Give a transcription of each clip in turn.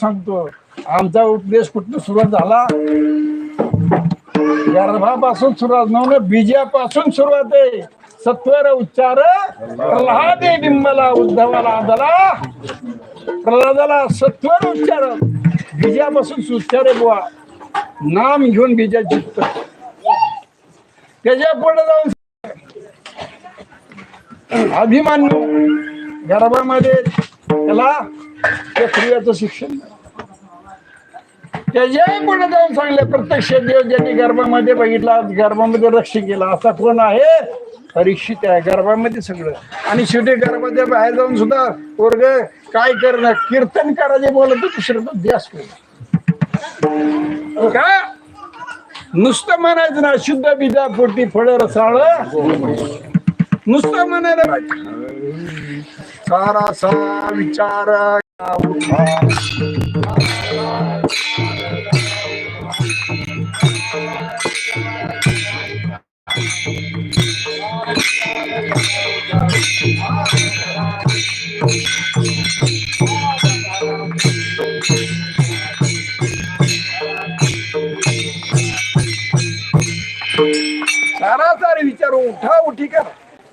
सांगतो. आमचा उपदेश कुठं सुरुवात झाला? गर्भापासून सुरुवात नव्हतं बीजापासून सुरुवात आहे. सत्वर उच्चार प्रल्हादे बिंबला उद्धवाला आदला. प्रल्हादाला सत्वर उच्चार बीजापासून उच्चार आहे बुवा. नाम घेऊन बीजा जिंकत त्याच्या पुढे जाऊन अभिमान्यू गर्भामध्ये त्याला त्या क्रियाचं शिक्षण. जय पुढे जाऊन सांगले प्रत्यक्ष देव ज्यांनी गर्भामध्ये बघितला गर्भामध्ये रक्षण केलं असा कोण आहे? परीक्षित आहे गर्भामध्ये सगळं. आणि शेवटी गर्भाच्या बाहेर जाऊन सुद्धा वर्ग काय करणं? कीर्तन करायचे बोलत दुसरं ध्यास केलं. का? नुसतं म्हणायचं ना शुद्ध बिजा पोटी फळ रसाळ. नुसतं म्हणायला सारासा विचार सारा सारे विचार उठा उठी करा.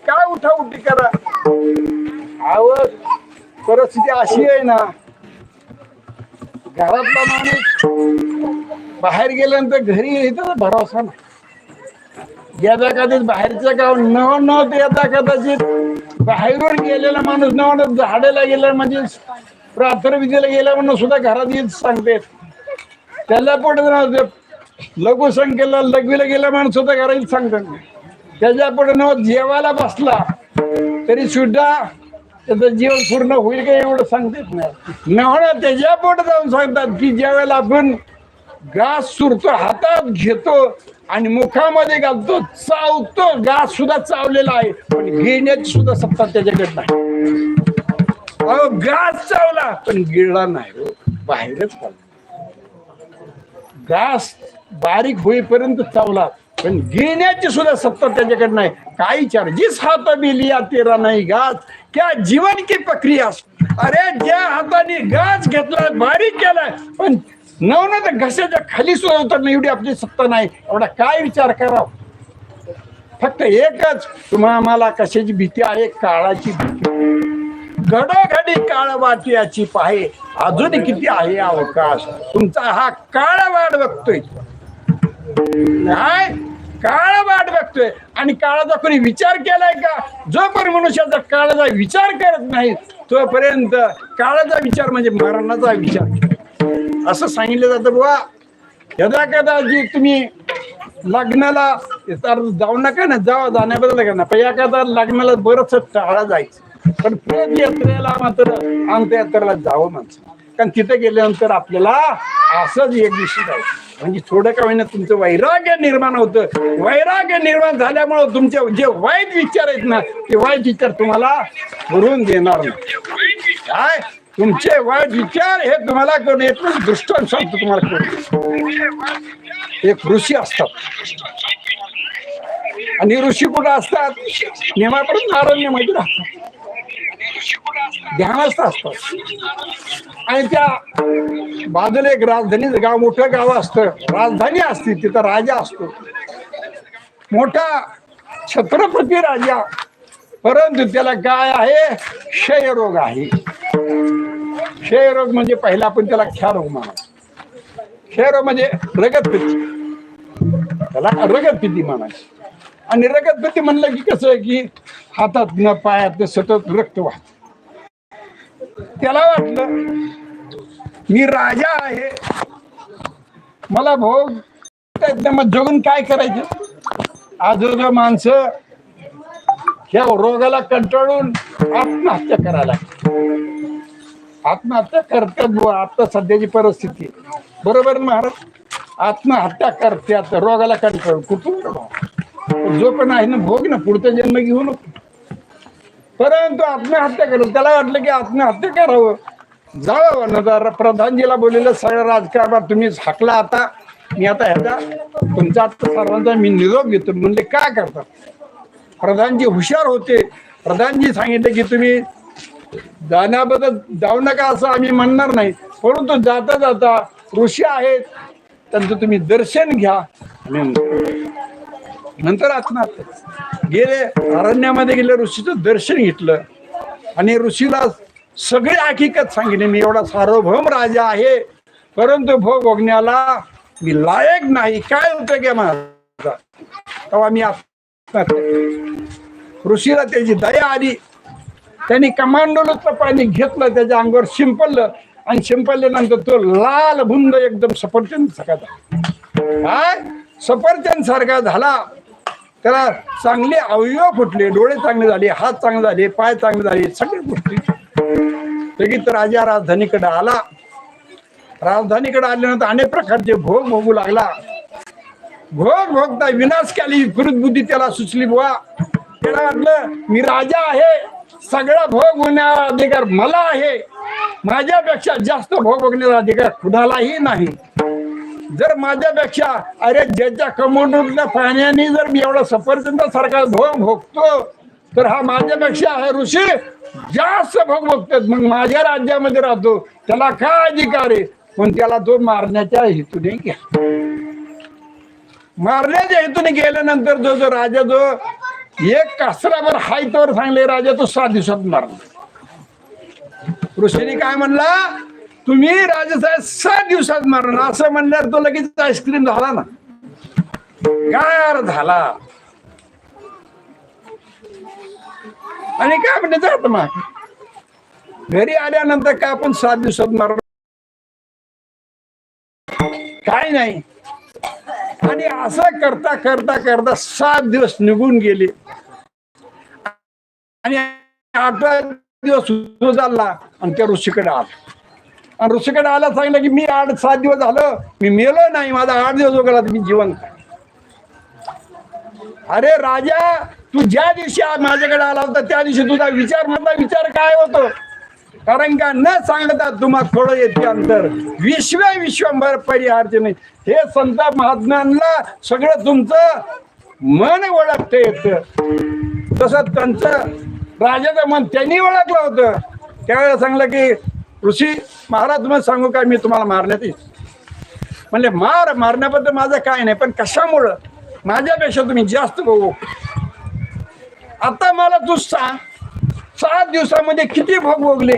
काय उठा उठी करा? आवड परिस्थिती अशी आहे ना घरातला माणूस बाहेर गेल्यानंतर घरी येतो भरोसा नाही. यदा कदाचित बाहेरचं गाव न नव्हतं यदा कदाचित बाहेरून गेलेला माणूस न झाडाला गेला म्हणजे प्रार्थविधीला गेला म्हणून सुद्धा घरात येत सांगते. त्याला पुढे लघुसंख्येला लघवीला गेला म्हणून सुद्धा घरात सांगतात. त्याच्या पुढे न जेवायला बसला तरी सुद्धा त्याचं जीवन पूर्ण होईल का एवढं सांगतेच नाही. न त्याच्या पोट जाऊन सांगतात की ज्या वेळेला आपण घास सुरतो हातात घेतो आणि मुखामध्ये घालतो चावतो घास सुद्धा चावलेला आहे पण घेण्याची सुद्धा सत्ता त्याच्याकडे नाही. अहो घास चावला पण गिळला नाही हो. बाहेरच चालला घास बारीक होईपर्यंत चावला पण घेण्याची सुद्धा सत्ता त्याच्याकडे नाही. काय विचार? जिस हात लिया तेरा नाही गाज क्या जीवन की प्रक्रिया अरे ज्या हाताने गाज घेतला बारीक केलाय पण नवना तर घशाच्या खाली सुद्धा उतरणं एवढी आपली सत्ता नाही. एवढा काय विचार करावा? फक्त एकच तुम्हाला कशाची भीती आहे? काळाची भीती घडोघडी काळ वाटियाची पाहे अजून किती आहे अवकाश? तुमचा हा काळ वाट बघतोय. काय काळ वाट बघतोय. आणि काळाचा कोणी विचार केलाय का? जोपर्यंत मनुष्याचा काळाचा विचार करत नाही तोपर्यंत काळाचा विचार म्हणजे मरणाचा विचार. असं सांगितलं जातं बुवा. यदा कदा जी तुम्ही लग्नाला जाऊ नका ना जावा जाण्याबद्दल का ना. पण एखादा लग्नाला बरंच टाळा जायचं. पण प्रेम यात्रेला मात्र अंतयात्रेला जावं माणसं. कारण तिथे गेल्यानंतर आपल्याला असंच एक दिवशी जायचं म्हणजे थोडं का होईना तुमचं वैराग्य निर्माण होतं. वैराग्य निर्माण झाल्यामुळं तुमचे जे वाईट विचार आहेत ना ते वाईट विचार तुम्हाला भरून देणार नाही. काय? तुमचे वाईट विचार हे तुम्हाला करून एकच दृष्टांत सांगतो तुम्हाला करून. एक ऋषी असतात. आणि ऋषी कुठं असतात? नेमापर्यंत माहिती राहतात. ध्यानस्थ असतात आणि त्या बाजूला एक राजधानी गाव मोठं गाव असतं. राजधानी असते तिथं राजा असतो. मोठा छत्रपती राजा. परंतु त्याला काय आहे? क्षयरोग आहे. क्षयरोग म्हणजे पहिला आपण त्याला क्षयरोग म्हणा क्षयरोग म्हणजे रगतपती त्याला रगतपिती म्हणायची. आणि रगतपित्ती म्हणलं की कसं आहे की हातात पायात सतत रक्त वाहत. त्याला वाटलं मी राजा आहे. मला भोग मग जगून काय करायचं? आजोबा माणसं ह्या रोगाला कंटाळून आत्महत्या करायला आत्महत्या करतात बुवा आता सध्याची परिस्थिती. बरोबर ना महाराज? आत्महत्या करतात रोगाला कंटाळून. कुठून? जो पण आहे ना भोग ना पुढचा जन्म घेऊ नको. परंतु आत्महत्या करू त्याला वाटलं की आत्महत्या करावं. जावं ना तर प्रधानजीला बोललेलं सगळं राजकारणात तुम्ही हाकला आता. मी आता ह्याचा तुमचा आता सर्वांचा मी निरोप घेतो. म्हणजे काय करतात प्रधानजी हुशार होते. प्रधानजी सांगितले की तुम्ही जाण्याबद्दल जाऊ नका असं आम्ही म्हणणार नाही. परंतु जाता जाता ऋषी आहेत. त्यांचं तुम्ही दर्शन घ्या. नंतर आत्महत्या. गेले अरण्यामध्ये गेले ऋषीचं दर्शन घेतलं. आणि ऋषीला सगळी हकीकत सांगितली मी एवढा सार्वभौम राजा आहे परंतु भोग भोगण्याला मी लायक नाही. काय उपयोग आहे माझा तेव्हा मी आत्महत्या ऋषीला त्याची दया आली. त्यांनी कमांडोलचं पाणी घेतलं त्याच्या अंगावर शिंपडलं. आणि शिंपडल्यानंतर तो लाल भुंद एकदम सफरचंद सारखा झाला. काय? सफरचंद सारखा झाला. त्याला चांगले अवयव फुटले डोळे चांगले झाले हात चांगले झाले पाय चांगले झाले सगळ्या गोष्टी लगेच राजा राजधानीकडे आला. राजधानीकडे आल्यानंतर अनेक प्रकारचे भोग भोगू लागला. भोग भोगता विनाश केली विकृत बुद्धी त्याला सुचली बुवा. त्याला वाटलं मी राजा आहे. सगळा भोग होण्याचा अधिकार मला आहे. माझ्यापेक्षा जास्त भोग भोगण्याचा अधिकार कुणालाही नाही. जर माझ्यापेक्षा अरे ज्याच्या कमोडूटल्या पाण्याने जर मी एवढा सफरचंद सारखा भोग भोगतो तर हा माझ्यापेक्षा आहे ऋषी. जास्त भोग भोगतात. मग माझ्या राज्यामध्ये राहतो. त्याला काय अधिकार आहे? पण त्याला तो मारण्याच्या हेतूने घ्या मारण्याच्या हेतूने गेल्यानंतर जो जो राजा जो एक कासरावर हाय तोवर सांगले राजा तो सात दिवसात मारला. ऋषीने काय म्हणला? तुम्ही राजासाहेब सात दिवसात मारून असं म्हणल्यावर तो लगेच आईस्क्रीम झाला ना. गार झाला. आणि काय म्हणते जात मग? घरी आल्यानंतर का आपण सात दिवसात मार काय नाही. आणि असं करता करता करता सात दिवस निघून गेले. आणि आठवा दिवस सुरू झाला आणि त्या ऋषीकडे आला. आणि ऋषीकडे आला सांगितलं की मी आठ सात दिवस झालं मी मेलो नाही माझा आठ दिवस वगैरे मी जीवन अरे राजा तू ज्या दिवशी माझ्याकडे आला होता त्या दिवशी तुझा विचार मधला विचार काय होतो? कारण का न सांगता तुम्हा थोडं येते अंतर. विश्व विश्वंभर परिहारचे नाही. हे संत महात्म्यांना सगळं तुमचं मन ओळखते येत. तसं त्यांचं राजाचं मन त्यांनी ओळखलं होतं. त्यावेळेला सांगलं की ऋषी महाराज तुम्हाला सांगू काय? मी तुम्हाला मारण्यात येईल म्हणले मार मारण्याबद्दल माझं काय नाही पण कशामुळं? माझ्यापेक्षा तुम्ही जास्त बघू आता मला तू सांग सात दिवसामध्ये किती भोग भोगले?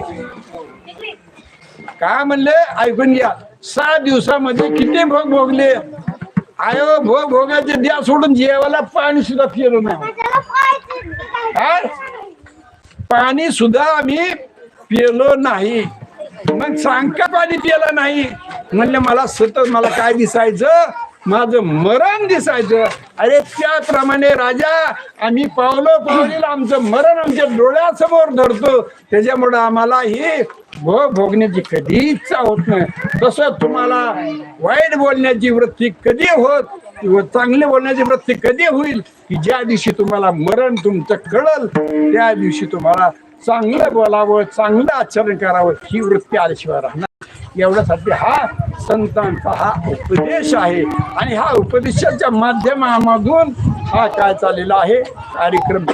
काय म्हणले? ऐकून घ्या. सात दिवसामध्ये किती भोग भोगले? आयो भोग भोगाचे द्या सोडून जेवायला पाणी सुद्धा फिरू नाही. पाणी सुद्धा आम्ही पिलो नाही. मग सांग पाणी पिलं नाही. म्हणले मला सतत मला काय दिसायचं? माझं मरण दिसायचं. अरे त्याप्रमाणे राजा आम्ही पावलो पावलेलं आमचं मरण आमच्या डोळ्यासमोर धरतो. त्याच्यामुळं आम्हाला ही भोग भोगण्याची कधी इच्छा होत नाही. तसं तुम्हाला वाईट बोलण्याची वृत्ती कधी होत व चांगले बोलण्याची वृत्ती कधी होईल की ज्या दिवशी तुम्हाला मरण तुमचं कळल त्या दिवशी तुम्हाला चांगलं बोलावं चांगलं आचरण करावं ही वृत्ती आल्याशिवाय राहणार एवढ्यासाठी हा संतांचा हा उपदेश आहे. आणि हा उपदेशाच्या माध्यमामधून हा काय चाललेला आहे? कार्यक्रम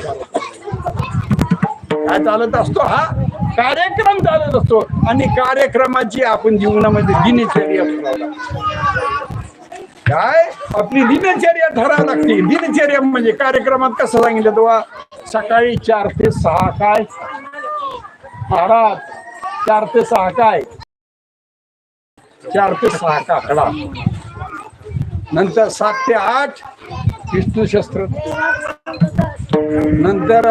काय चालत असतो? हा कार्यक्रम चालत असतो. आणि कार्यक्रमाची आपण जीवनामध्ये दिनचर्या काय? आपली दिनचर्या ठरावं लागते. दिनचर्या म्हणजे कार्यक्रमात कसं सांगितलं तेव्हा? सकाळी चार ते सहा काय? महाराज चार ते सहा काय? चार ते सहा काकडा नंतर सात ते आठ विष्णू शस्त्र. नंतर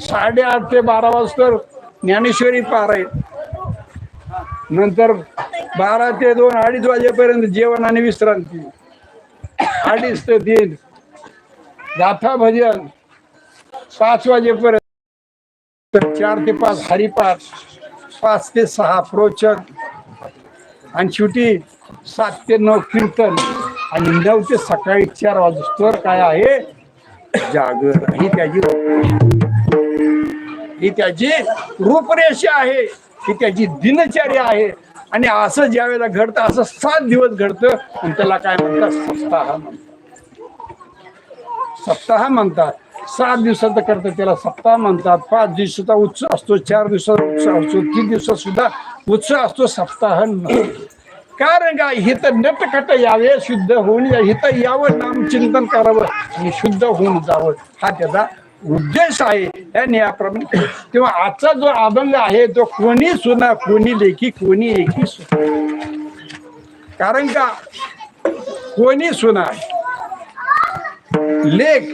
साडेआठ ते बारा वाजता ज्ञानेश्वरी पार आहे नंतर बारा ते दोन अडीच वाजेपर्यंत जेवण आणि विश्रांती. अडीच ते तीन. गाथा भजन. पाच वाजेपर्यंत चार ते पाच हरिपाठ पाच ते सहा प्रोचक आणि शेवटी सात ते नऊ कीर्तन. आणि नऊ ते सकाळी चार वाजता काय आहे? जागर. ही त्याची ही त्याची रूपरेषा आहे. ही त्याची दिनचर्या आहे. आणि असं ज्या वेळेला घडतं असं सात दिवस घडतं. आणि त्याला काय म्हणतात? सप्ताह म्हणतात. सप्ताह म्हणतात. सात दिवसाचं करतं त्याला सप्ताह म्हणतात. पाच दिवसाचा उत्सव असतो चार दिवसाचा उत्सव असतो तीन दिवसात सुद्धा उत्सव असतो सप्ताह कारण का हिथं नटखट यावे शुद्ध होऊन या- हिथं यावं नामचिंतन करावं आणि शुद्ध होऊन जावं. हा त्याचा उद्देश आहे. या नियाप्रमाणे तेव्हा आजचा जो अभंग आहे तो कोणी सुना कोणी लेखी कोणी एकी सुना. कारण का कोणी सुना लेख.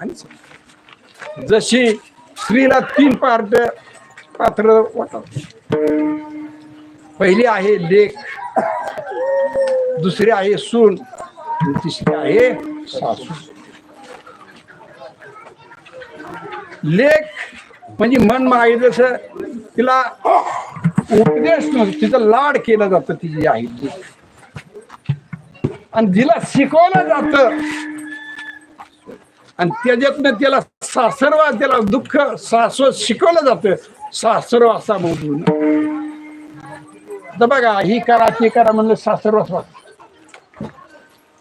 आणि जशी स्त्रीला तीन पार्ट पात्र वाटत पहिली आहे लेख दुसरी आहे सून तिसरी आहे सासू. लेख म्हणजे मन मागे जसं तिला उपदेश नसतो तिचं लाड केलं जातं तिची आई आणि तिला शिकवलं जातं आणि त्याच्यातनं त्याला सासरवा त्याला दुःख सासव शिकवलं जातं. सासरवा असा म्हणून बघा ही करा ती करा म्हणलं सासरवास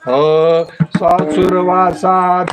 हो सासुरवासा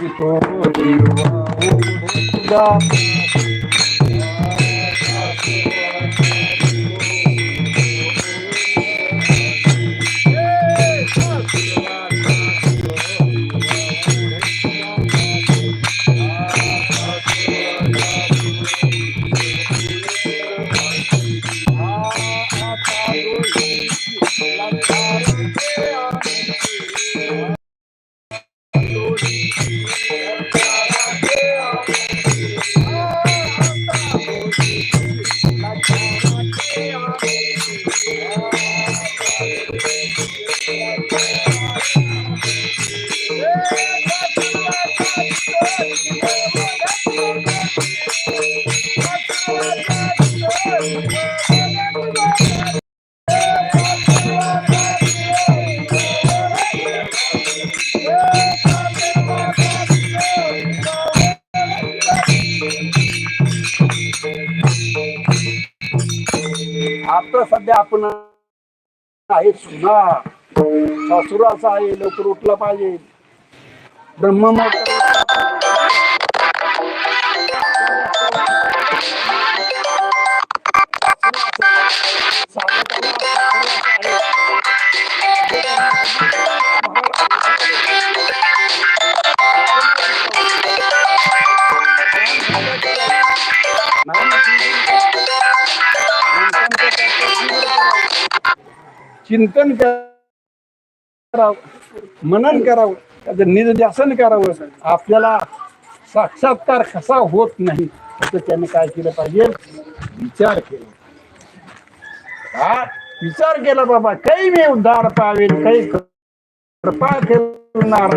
आता सध्या आपण आहे सुना. सासुराचा आहे लवकर उठला पाहिजे. ब्रह्म चिंतन करावं मनन करावं त्याचं निदर्शन करावं. आपल्याला साक्षात्कार कसा होत नाही असं त्याने काय केलं पाहिजे? विचार केला. हा विचार केला बाबा काही मी उद्धार पावेल काही कृपा करणार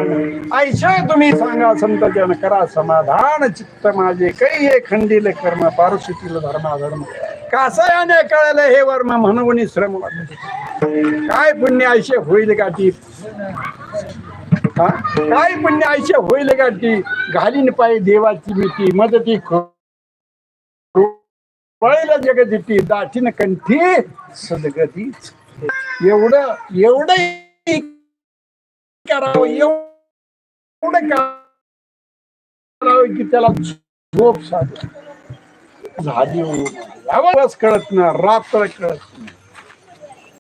ऐशा तुम्ही सांगा संत जन करा समाधान चित्त माझे. काही हे खंडील कर्म पारसुतील धर्माधर्म. कासायाने कळलं हे वर्म म्हणून श्रम काय पुण्य आयुष्य होईल का ती? काय पुण्य आयुष्य होईल का ती? घालीन पाय देवाची मिती मदती पळेल जगदिती दाठीन कंठी सदगतीच एवढं एवढं करावं एवढं करावं की त्याला झोप साध. झाली आवाज कळत ना रात्र कळत नाही.